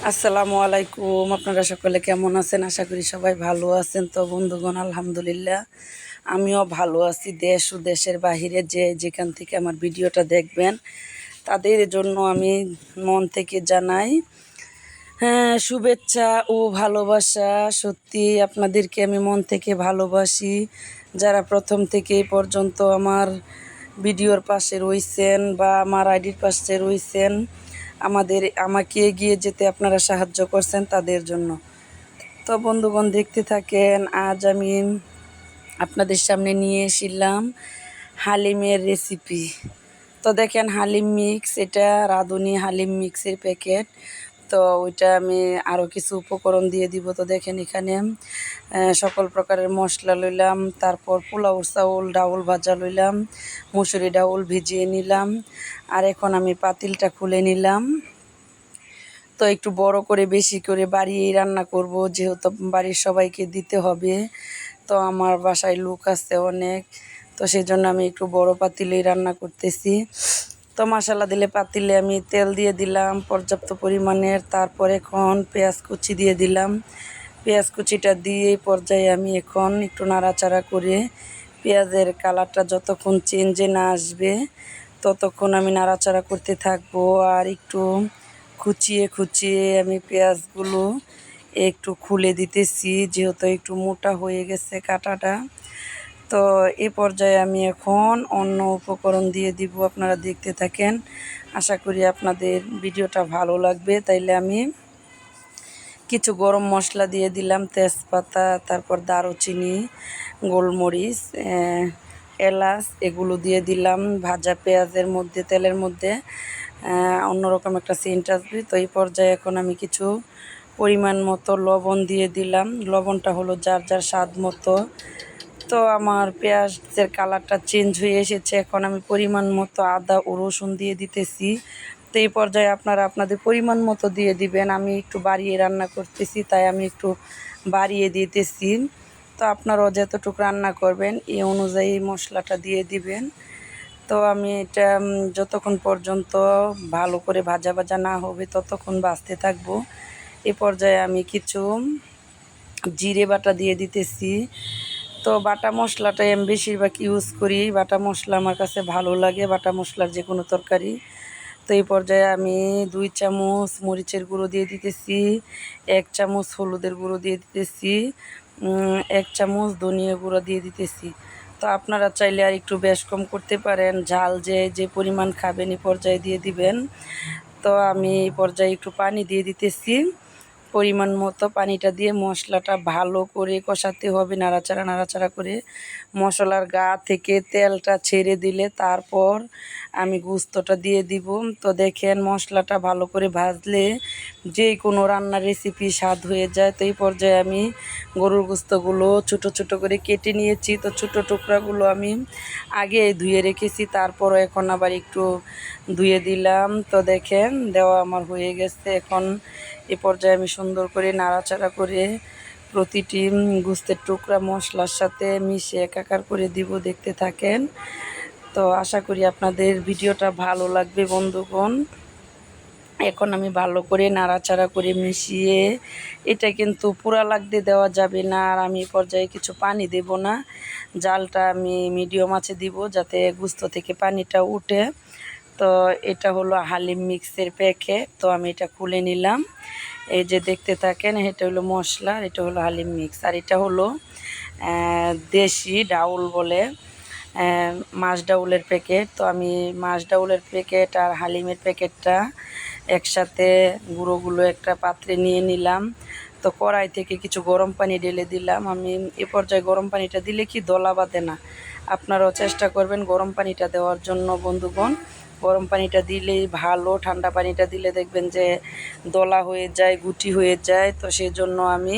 আসসালামু আলাইকুম। আপনারা সকলে কেমন আছেন? আশা করি সবাই ভালো আছেন। তো বন্ধুগণ, আলহামদুলিল্লাহ, আমিও ভালো আছি। দেশ ও দেশের বাহিরে যে যেখান থেকে আমার ভিডিওটা দেখবেন, তাদের জন্য আমি মন থেকে জানাই হ্যাঁ শুভেচ্ছা ও ভালোবাসা। সত্যি আপনাদেরকে আমি মন থেকে ভালোবাসি। যারা প্রথম থেকে পর্যন্ত আমার ভিডিওর পাশে রয়েছেন বা আমার আইডির পাশে রয়েছেন আমাদের, আমাকে এগিয়ে যেতে আপনারা সাহায্য করছেন তাদের জন্য। তো বন্ধুগণ, দেখতে থাকেন, আজ আমি আপনাদের সামনে নিয়ে এসেছিলাম হালিমের রেসিপি তো দেখেন, হালিম মিক্স এটা রাঁধুনি হালিম মিক্সের প্যাকেট তো ওইটা আমি আরও কিছু উপকরণ দিয়ে দিব তো দেখেন এখানে সকল প্রকারের মশলা লইলাম, তারপর পোলাও চাউল, ডাউল ভাজা লইলাম, মুসুরি ডাউল ভিজিয়ে নিলাম, আর এখন আমি পাতিলটা খুলে নিলাম। তো একটু বড় করে, বেশি করে বাড়িয়ে রান্না করব, যেহেতু বাড়ির সবাইকে দিতে হবে। তো আমার বাসায় লোক আছে অনেক, তো সেই জন্য আমি একটু বড় পাতিলেই রান্না করতেছি। তো মশলা দিলে পাতিলে আমি তেল দিয়ে দিলাম, পর্যাপ্ত পরিমাণের। তারপর এখন পেঁয়াজ কুচি দিয়ে দিলাম। পেঁয়াজ কুচিটা দিয়ে পর্যায়ে আমি এখন একটু নাড়াচাড়া করে পেঁয়াজের কালারটা যতক্ষণ চেঞ্জে না আসবে, ততক্ষণ আমি নাড়াচাড়া করতে থাকব। আর একটু খুচিয়ে খুচিয়ে আমি পেঁয়াজগুলো একটু খুলে দিতেছি, যেহেতু একটু মোটা হয়ে গেছে কাটাটা। তো এ পর্যায়ে আমি এখন অন্য উপকরণ দিয়ে দিব, আপনারা দেখতে থাকেন। আশা করি আপনাদের ভিডিওটা ভালো লাগবে। তাইলে আমি কিছু গরম মশলা দিয়ে দিলাম, তেজপাতা, তারপর দারুচিনি, গোলমরিচ এলাচ, এগুলো দিয়ে দিলাম ভাজা পেঁয়াজের মধ্যে, তেলের মধ্যে। অন্যরকম একটা সেন্ট আসবে। তো এই পর্যায়ে এখন আমি কিছু পরিমাণ মতো লবণ দিয়ে দিলাম। লবণটা হলো যার যার স্বাদ মতো। তো আমার পেঁয়াজের কালারটা চেঞ্জ হয়ে এসেছে। এখন আমি পরিমাণ মতো আদা ও রসুন দিয়ে দিতেছি। তো এই পর্যায়ে আপনারা আপনাদের পরিমাণ মতো দিয়ে দিবেন। আমি একটু বাড়িয়ে রান্না করতেছি, তাই আমি একটু বাড়িয়ে দিতেছি। তো আপনারাও যতটুকু রান্না করবেন, এই অনুযায়ী মশলাটা দিয়ে দিবেন। তো আমি এটা যতক্ষণ পর্যন্ত ভালো করে ভাজা ভাজা না হবে, ততক্ষণ বাঁচতে থাকব। এ পর্যায়ে আমি কিছু জিরে বাটা দিয়ে দিতেছি। তো বাটা মশলাটাই আমি বেশিরভাগ ইউজ করি। বাটা মশলা আমার কাছে ভালো লাগে, বাটা মশলার যে কোনো তরকারি। তো এই পর্যায়ে আমি দুই চামচ মরিচের গুঁড়ো দিয়ে দিতেছি, এক চামচ হলুদের গুঁড়ো দিয়ে দিতেছি এক চামচ ধনিয়া গুঁড়ো দিয়ে দিতেছি। তো আপনারা চাইলে আর একটু বেশ কম করতে পারেন, ঝাল যে যে পরিমাণ খাবেন এই পর্যায়ে দিয়ে দিবেন। তো আমি এই পর্যায়ে একটু পানি দিয়ে দিতেছি। পরিমাণ মতো পানিটা দিয়ে মশলাটা ভালো করে কষাতে হবে, নাড়াচাড়া নাড়াচাড়া করে। মশলার গা থেকে তেলটা ছেড়ে দিলে তারপর আমি গুস্তটা দিয়ে দিব। তো দেখেন মশলাটা ভালো করে ভাজলে যে কোনো রান্নার রেসিপি স্বাদ হয়ে যায়। তো এই পর্যায়ে আমি গরুর গুস্তগুলো ছোট ছোট করে কেটে নিয়েছি। তো ছোট টুকরাগুলো আমি আগে ধুয়ে রেখেছি তারপরও এখন আবার একটু ধুয়ে দিলাম। তো দেখেন, দেওয়া আমার হয়ে গেছে। এখন এ পর্যায়ে আমি সুন্দর করে নাড়াচাড়া করে প্রতিটি গুস্তের টুকরা মশলার সাথে মিশে একাকার করে দিব, দেখতে থাকেন। তো আশা করি আপনাদের ভিডিওটা ভালো লাগবে বন্ধুগণ। এখন আমি ভালো করে নাড়াচাড়া করে মিশিয়ে, এটা কিন্তু পুরা লাগতে দেওয়া যাবে না, আর আমি পর্যায়ে কিছু পানি দেব না। জালটা আমি মিডিয়াম আছে দিব যাতে গুস্ত থেকে পানিটা উঠে। তো এটা হলো হালিম মিক্সের প্যাকেট তো আমি এটা খুলে নিলাম। এই যে দেখতে থাকেন, এটা হলো মশলা এটা হলো হালিম মিক্স। আর এটা হলো দেশি ডাউল বলে মাছ ডাউলের প্যাকেট। তো আমি মাছ ডাউলের প্যাকেট আর হালিমের প্যাকেটটা একসাথে গুঁড়োগুলো একটা পাত্রে নিয়ে নিলাম। তো কড়াই থেকে কিছু গরম পানি ঢেলে দিলাম। আমি এ পর্যায়ে গরম পানিটা দিলে কি দলা বাঁধে না? আপনারাও চেষ্টা করবেন গরম পানিটা দেওয়ার জন্য, বন্ধুগণ। গরম পানিটা দিলেই ভালো, ঠান্ডা পানিটা দিলে দেখবেন যে দলা হয়ে যায়, গুটি হয়ে যায়। তো সেই জন্য আমি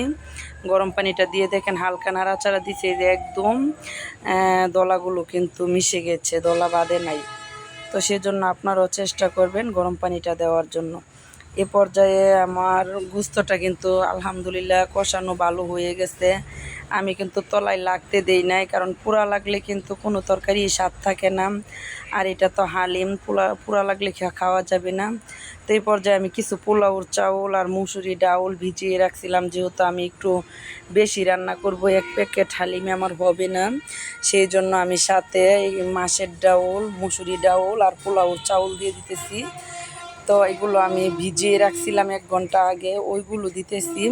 গরম পানিটা দিয়ে দেখেন হালকা নাড়াচাড়া দিচ্ছে যে একদম দলাগুলো কিন্তু মিশে গেছে, দলা বাঁধে নাই। তো সেজন্য আপনারাও চেষ্টা করবেন গরম পানিটা দেওয়ার জন্য। এ পর্যায়ে আমার গুস্তটা কিন্তু আলহামদুলিল্লাহ কষানো ভালো হয়ে গেছে। আমি কিন্তু তলায় লাগতে দেই নাই, কারণ পুরা লাগলে কিন্তু কোনো তরকারি স্বাদ থাকে না। আর এটা তো হালিম পুরা পুরা লাগলে খাওয়া যাবে না। তো এই পর্যায়ে আমি কিছু পোলাওর চাউল আর মুসুরি ডাউল ভিজিয়ে রাখছিলাম, যেহেতু আমি একটু বেশি রান্না করব, এক প্যাকেট হালিমে আমার হবে না। সেই জন্য আমি সাথে মাছের ডাউল, মুসুরি ডাউল আর পোলাওর চাউল দিয়ে দিতেছি। তো এগুলো আমি ভিজিয়ে রাখছিলাম এক ঘণ্টা আগে, ওইগুলো দিতেছি।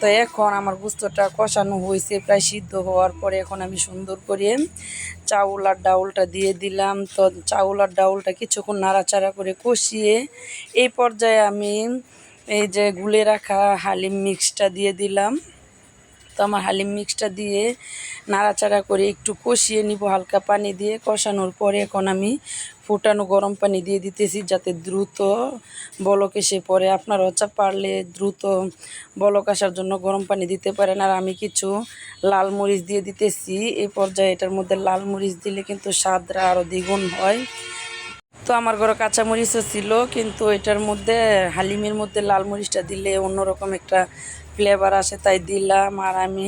তো এখন আমার গুস্তটা কষানো হয়েছে, প্রায় সিদ্ধ হওয়ার পরে এখন আমি সুন্দর করে চাউল আর ডাউলটা দিয়ে দিলাম। তো চাউল আর ডাউলটা কিছুক্ষণ নাড়াচাড়া করে কষিয়ে এই পর্যায়ে আমি এই যে গুলে রাখা হালিম মিক্সটা দিয়ে দিলাম। তো আমার হালিম মিক্সটা দিয়ে নাড়াচাড়া করে একটু কষিয়ে নিব, হালকা পানি দিয়ে। কষানোর পরে এখন আমি ফুটানো গরম পানি দিয়ে দিতেছি যাতে দ্রুত বলক এসে পড়ে। আপনার হচ্ছে পারলে দ্রুত বলক আসার জন্য গরম পানি দিতে পারেন। আর আমি কিছু লাল মরিচ দিয়ে দিতেছি। এই পর্যায়ে এটার মধ্যে লাল মরিচ দিলে কিন্তু স্বাদরা আরও দ্বিগুণ হয়। তো আমার ঘরে কাঁচামরিচও ছিল, কিন্তু এটার মধ্যে হালিমের মধ্যে লাল মরিচটা দিলে অন্যরকম একটা ফ্লেভার আসে, তাই দিলাম। আর আমি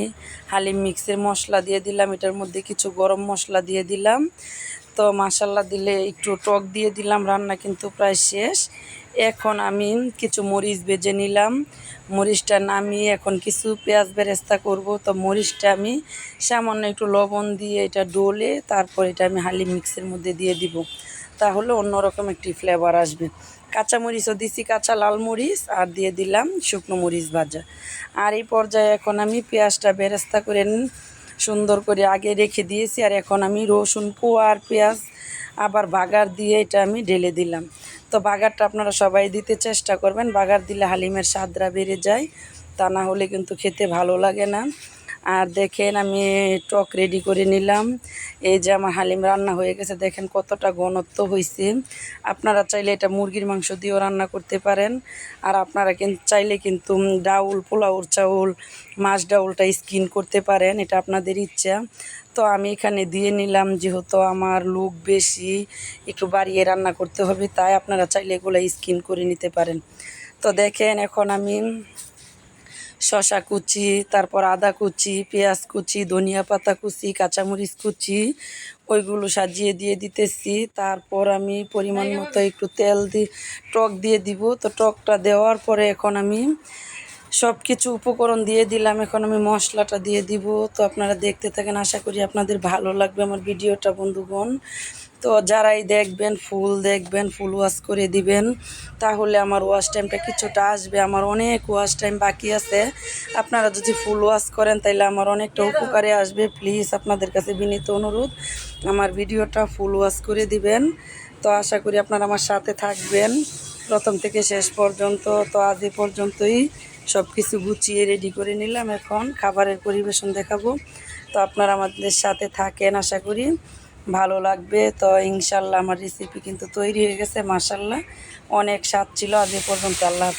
হালিম মিক্সের মশলা দিয়ে দিলাম। এটার মধ্যে কিছু গরম মশলা দিয়ে দিলাম। তো মাসাল্লা দিলে একটু টক দিয়ে দিলাম, রান্না কিন্তু প্রায় শেষ। এখন আমি কিছু মরিচ ভেজে নিলাম। মরিচটা নামিয়ে এখন কিছু পেঁয়াজ বেরেস্তা করব। তো মরিচটা আমি সামান্য একটু লবণ দিয়ে এটা ডোলে তারপর এটা আমি হালিম মিক্সের মধ্যে দিয়ে দিব। তাহলে অন্যরকম একটি ফ্লেভার আসবে। কাঁচা মরিচও দিছি কাঁচা লাল মরিচ আর দিয়ে দিলাম শুকনো মরিচ ভাজা। আর এই পর্যায়ে এখন আমি পেঁয়াজটা বেরেস্তা করে সুন্দর করে আগে রেখে দিয়েছি আর এখন আমি রসুন কুয়া আর পেঁয়াজ, আবার বাগার দিয়ে এটা আমি ঢেলে দিলাম। তো বাগারটা আপনারা সবাই দিতে চেষ্টা করবেন, বাগার দিলে হালিমের স্বাদরা বেড়ে যায়, তা না হলে কিন্তু খেতে ভালো লাগে না। আর দেখেন আমি টক রেডি করে নিলাম। এই যে আমার হালিম রান্না হয়ে গেছে, দেখেন কতটা ঘনত্ব হয়েছে আপনারা চাইলে এটা মুরগির মাংস দিয়েও রান্না করতে পারেন। আর আপনারা কিন্তু চাইলে কিন্তু ডাউল, পোলাওর চাউল, মাছ ডাউলটা স্কিন করতে পারেন, এটা আপনাদের ইচ্ছা। তো আমি এখানে দিয়ে নিলাম, যেহেতু আমার লোক বেশি, একটু বাড়িয়ে রান্না করতে হবে, তাই আপনারা চাইলে এগুলো স্কিন করে নিতে পারেন। তো দেখেন এখন আমি শশা কুচি, তারপর আদা কুচি, পেঁয়াজ কুচি, ধনিয়া পাতা কুচি, কাঁচামরিচ কুচি, ওইগুলো সাজিয়ে দিয়ে দিতেছি। তারপর আমি পরিমাণ মতো একটু তেল দিয়ে টক দিয়ে দিব। তো টকটা দেওয়ার পরে এখন আমি সব কিছু উপকরণ দিয়ে দিলাম। এখন আমি মশলাটা দিয়ে দিব। তো আপনারা দেখতে থাকেন, আশা করি আপনাদের ভালো লাগবে আমার ভিডিওটা, বন্ধুগণ। তো যারাই দেখবেন, ফুল দেখবেন, ফুল ওয়াশ করে দিবেন, তাহলে আমার ওয়াশ টাইমটা কিছুটা আসবে। আমার অনেক ওয়াশ টাইম বাকি আছে। আপনারা যদি ফুল ওয়াশ করেন তাহলে আমার অনেকটা উপকারে আসবে। প্লিজ আপনাদের কাছে বিনীত অনুরোধ, আমার ভিডিওটা ফুল ওয়াশ করে দিবেন। তো আশা করি আপনারা আমার সাথে থাকবেন। প্রথম থেকে শেষ পর্যন্ত, তো আজ এ পর্যন্তই। সব কিছু গুছিয়ে রেডি করে নিলাম এখন, খাবারের পরিবেশন দেখাবো তো আপনারা আমাদের সাথে থাকেন, আশা করি ভালো লাগবে তো ইনশাল্লাহ আমার রেসিপি কিন্তু তৈরি হয়ে গেছে মাসাল্লাহ অনেক স্বাদ ছিল, আজ পর্যন্ত আল্লাহ।